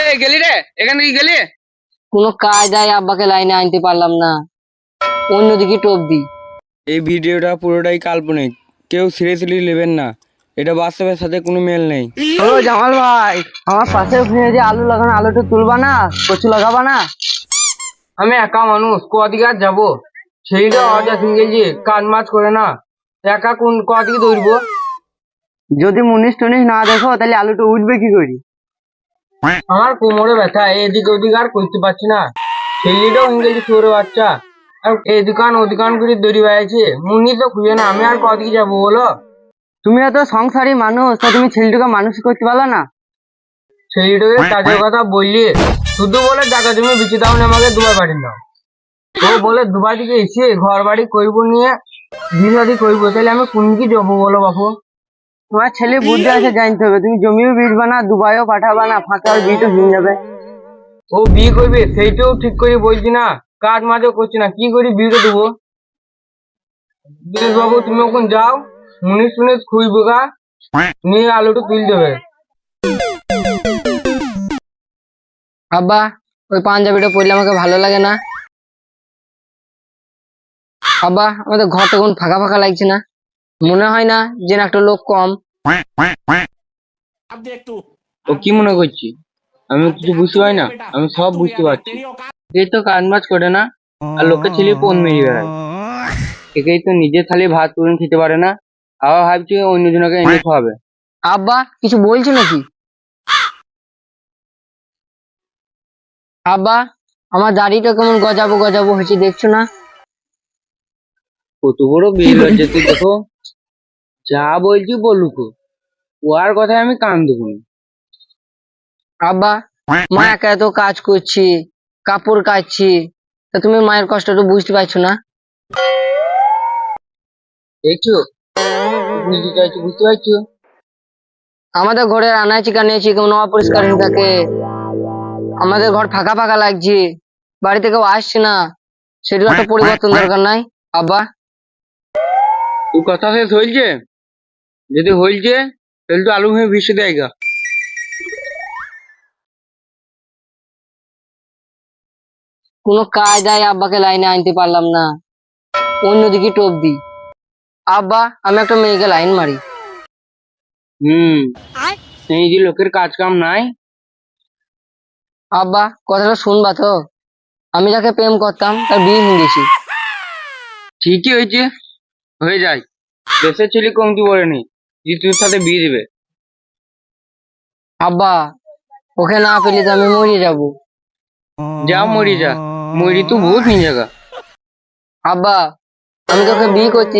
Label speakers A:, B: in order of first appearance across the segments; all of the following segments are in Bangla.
A: এই গেলি রে। এখানে কি গেলি?
B: কোনো কায়দায় আব্বাকে লাইনে আনতে পারলাম না। অন্যদিকে টোপ দিই।
A: এই ভিডিওটা পুরোটাই কাল্পনিক। কেউ সিরিয়াসলি নেবেন না। এটা বাস্তবের সাথে কোনো মেল নেই।
B: হ্যালো জামাল ভাই। আমার পাশে ওখানে যে আলু লাগানো আলুটা তুলবা না কচু লাগাবা না?
A: আমি একা মানুষ কদিকে আর যাব। সেইটা অর্ডার গেছি কাজ মাছ করে না। একা কোন কদিকে ধরবো
B: যদি মুনিশ টুনিশ না দেখো তাহলে আলুটা উঠবে কি করি?
A: আমার কোমরে ব্যথা এদিকে ওদিকে আর করতে পারছি না। ছেলেটাও ইংরেজি শুয়োরে বাচ্চা। আর এই দোকান ও দোকান করে দড়ি বেড়াইছে মুনি তো খুঁজে না আমি আর কদিকে যাব বলো?
B: তুমি এত সংসারী মানুষ তা তুমি ছেলেটাকে মানুষ করতে পারলা না?
A: ছেলেটাকে কাজের কথা বললি। শুধু বলে টাকা তুমি বিচে দাও না আমাকে দুবার বাড়ি দাও ও বলে দুবার দিকে এসে ঘর বাড়ি করব নিয়ে বিয়ে করব তাহলে আমি কোন কি যাব বলো বাপু?
B: তোমার ছেলে বুদ্ধি আছে জানতে হবে। তুমি জমিও বিচবা না দুবাইও পাঠাবা না ফাঁকা তো হয়ে যাবে।
A: ও বিয়ে করবে সেইটাও ঠিক করে বলছি না। কাজ মাঝে করছি না কি করি বিয়ে দেবো? দিনেশ বাবু তুমি ওখানে যাও মুনিশ টুনিশ খুঁজবো গা নিয়ে আলুটা তুল দেবে।
B: আব্বা ওই পাঞ্জাবিটা পরলে আমাকে ভালো লাগে না। আব্বা আমাদের ঘরটা কোন ফাঁকা ফাঁকা লাগছে না। মনে হয় না যে না একটা লোক কম।
A: ও কি মনে করছি আমি কিছু বুঝতে পারি না আমি সব বুঝতে পারছি এই তো কাজ মাছ করে না আর লোকের ছেলে পন মেরে বেড়ায় একেই তো নিজে খালি ভাত তুলে খেতে পারে না আবার ভাবছি অন্যজনকে এনে খাওয়াবে
B: আব্বা কিছু বলছো নাকি? আব্বা আমার দাড়িটা কেমন গজাবো গজাবো হয়েছে দেখছ না?
A: কত বড় বিয়ে হচ্ছে তুই দেখো। যা বলছি বলুক ও। আর কথায় আমি কান দেবো না।
B: আব্বা, মা একা এত কাজ করছি, কাপড় কাচ্ছি, তা তুমি মায়ের কষ্টটা বুঝতে পারছ না?
A: দেখছ বুঝতে চাইছো বুঝতে পারছ?
B: আমাদের ঘরের আনাচি কানিয়েছি কেমন অপরিষ্কার থাকে আমাদের ঘর ফাঁকা ফাঁকা লাগছে বাড়ি থেকে কেউ আসছে না। সেটা একটা পরিবর্তন দরকার নাই। আব্বা।
A: তুই কথা শেষ হয়েছে? যদি হয়েছে তাহলে তো আলু ভেঙে বিষে দেয় গা।
B: কোনো কায়দায় আব্বাকে লাইনে আনতে পারলাম না। অন্যদিকে টোপ দি আব্বা আমি একটা মেয়েকে লাইন মারি।
A: হুম। এই যে লোকের কাজ কাম নাই।
B: আব্বা কথাটা শুনবা তো? আমি যাকে প্রেম করতাম তার বিয়ে হয়ে গেছি।
A: ঠিকই হয়েছে। হয়ে যায়। দেশের ছেলে কমতি বলেনি। যে তোর সাথে বিয়ে দেবে।
B: আব্বা ওকে না পেলে তো আমি মরে যাব।
A: যা মরি যা মরি তো বহুত
B: আব্বা আমি তোকে বিয়ে করতে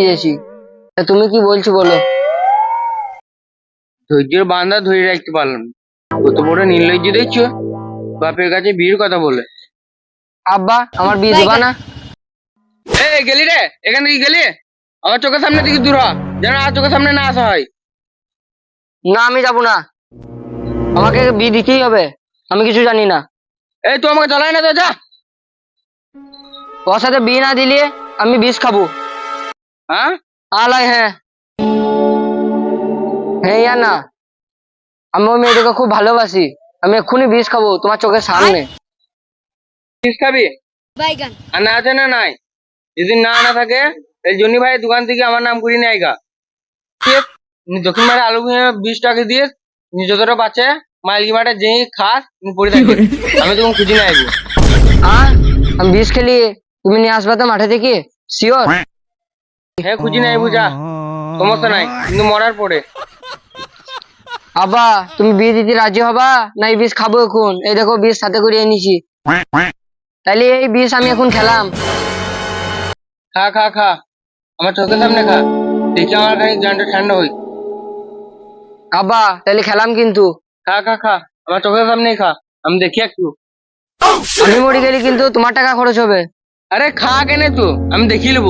B: তা তুমি কি বলছো বলো?
A: ধৈর্যের বান্ধা ধরে রাখতে পারলাম। কত বড় নির্লজ্জ দেখছ? বাপের কাছে বিয়ের কথা বলে।
B: আব্বা আমার বিয়ে দেবা না।
A: এই গেলি রে এখানে কি গেলি? আমার চোখের সামনে দিকে দূর হ যেন আর চোখের সামনে না আসা হয়
B: না আমি যাব না আমাকে বিয়ে দিতেই হবে আমি কিছু জানি না
A: এই তুই আমাকে জ্বালাই না তো যা
B: ওর সাথে বিয়ে না দিলে আমি বিষ খাব
A: হ্যাঁ
B: আলাই হ্যাঁ হ্যাঁ ইয়া না আমি ওই মেয়েটাকে খুব ভালোবাসি আমি এক্ষুনি বিষ খাব তোমার চোখের সামনে
A: ফিস খাবি আর না আছে না নাই যদি না না থাকে এই জনি ভাই দোকান থেকে আমার নাম করি নেয় গা দক্ষিণ মাঠে আলু কিনে বিশ টাকা দিয়ে যতটা বাচ্চা মাইলকি মাঠে যেই খাস পড়ে থাকবে আমি তখন খুঁজি না
B: আমি বিষ খেলি। তুমি নিয়ে আসবে তো মাঠে থেকে শিওর
A: হ্যাঁ খুঁজি না বুঝা সমস্যা নাই কিন্তু মরার পরে।
B: আবা তুমি বিয়ে দিতে রাজি হবা? না এই বিষ খাব এখন? এই দেখো বিষ সাথে করে এনেছি। তাহলে এই বিষ আমি এখন খেলাম।
A: খা খা খা। আমার চোখের সামনে খা। দেখি আমার খানিক জানটা ঠান্ডা হই।
B: আব্বা তাহলে খেলাম কিন্তু।
A: খা খা খা। আমার চোখের সামনেই খা। আমি দেখি একটু।
B: আমি মরে গেলে কিন্তু তোমার টাকা খরচ হবে।
A: আরে খা কেনে তো? আমি দেখি নেব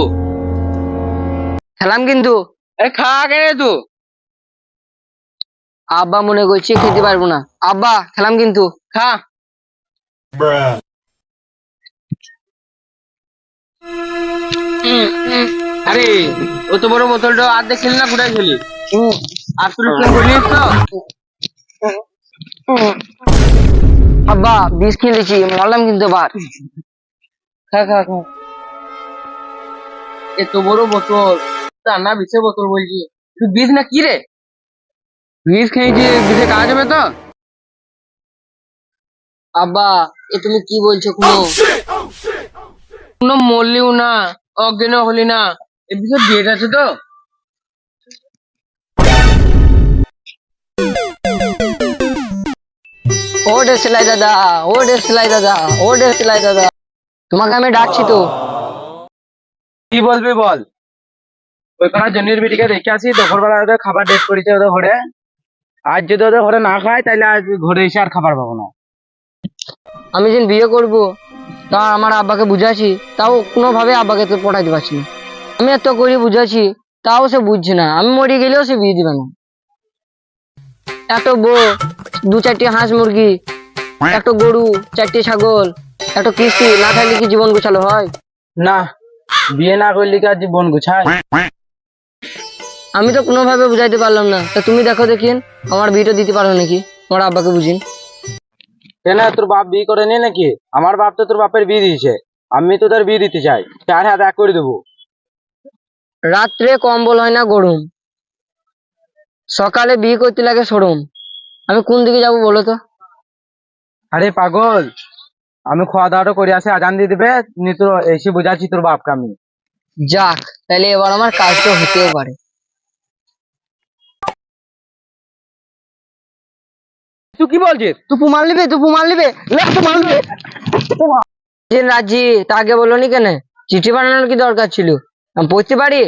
B: খেলাম কিন্তু।
A: আরে খা কেনে তো?
B: আব্বা মনে করছি খেতে পারব না। আব্বা খেলাম কিন্তু।
A: খা। আরে অত বড় বোতলটা আর দেখলি না কোথায় আর তুই করিস তো?
B: আব্বা মরলাম কিন্তু বার
A: খা খা খা। এত বড় বোতল। রান্না বিষে বোতল বলছি। তুই বিষ না কি রে? বিষ খেয়েছি, বিষে কাজ হবে তো?
B: আব্বা, এ তুমি কি বলছো কোনো?
A: কোনো মরলিও না অজ্ঞান হলি না। এ বিষয়ে ডেট আছে তো?
B: ও সেলাই দাদা ও সেলাই দাদা ও সেলাই দাদা। তোমাকে আমি ডাকছি তো।
A: কি বলবি বল? ওই পাড়া জনির বিটিকে দেখে আসি দুপুরবেলা ওদের খাবার ডেট করেছে ওদের ঘরে। আজ যদি ওদের ঘরে না খায় তাহলে আজ ঘরে এসে আর খাবার পাবো না।
B: আমি যেদিন বিয়ে করব তা আমার আব্বাকে বুঝাচ্ছি তাও কোনোভাবে আব্বাকে তো পটাইতে পারছি না। আমি এত করে বুঝাচ্ছি তাও সে বুঝছে না। আমি মরে গেলেও সে বিয়ে দিবে না। একটা বউ দু চারটি হাঁস মুরগি একটা গরু চারটি ছাগল একটা কিস্তি না থাকলে কি জীবন গোছালো হয়?
A: না বিয়ে না করলে কি আর জীবন গুছায়?
B: আমি তো কোনোভাবে বুঝাইতে পারলাম না। তা তুমি দেখো দেখিন আমার বিয়েটা দিতে পারো নাকি? আমার আব্বাকে বুঝিন।
A: কেন তোর বাপ বিয়ে করে করেনি নাকি? আমার বাপ তো তোর বাপের বিয়ে দিয়েছে। আমি তো তোর বিয়ে দিতে চাই। চার হাত এক করে দেবো।
B: রাত্রে কম্বল হয় না গরম। সকালে বিয়ে করতে লাগে সরম আমি কোন দিকে যাব বলো তো?
A: আরে পাগল আমি খাওয়া দাওয়াটা করে আসে আজান দিয়ে দিবে নি তোর এসে বোঝাচ্ছি তোর বাপকে আমি।
B: যাক তাহলে এবার আমার কাজটা হতেও পারে।
A: তুই কি বলছিস?
B: তুই প্রমাণ নিবে তুই প্রমাণ নিবে লে, প্রমাণ নিবে। রাজি তাকে বলো নি কেন? চিঠি বানানোর কি দরকার ছিল? আমি পড়তে পারি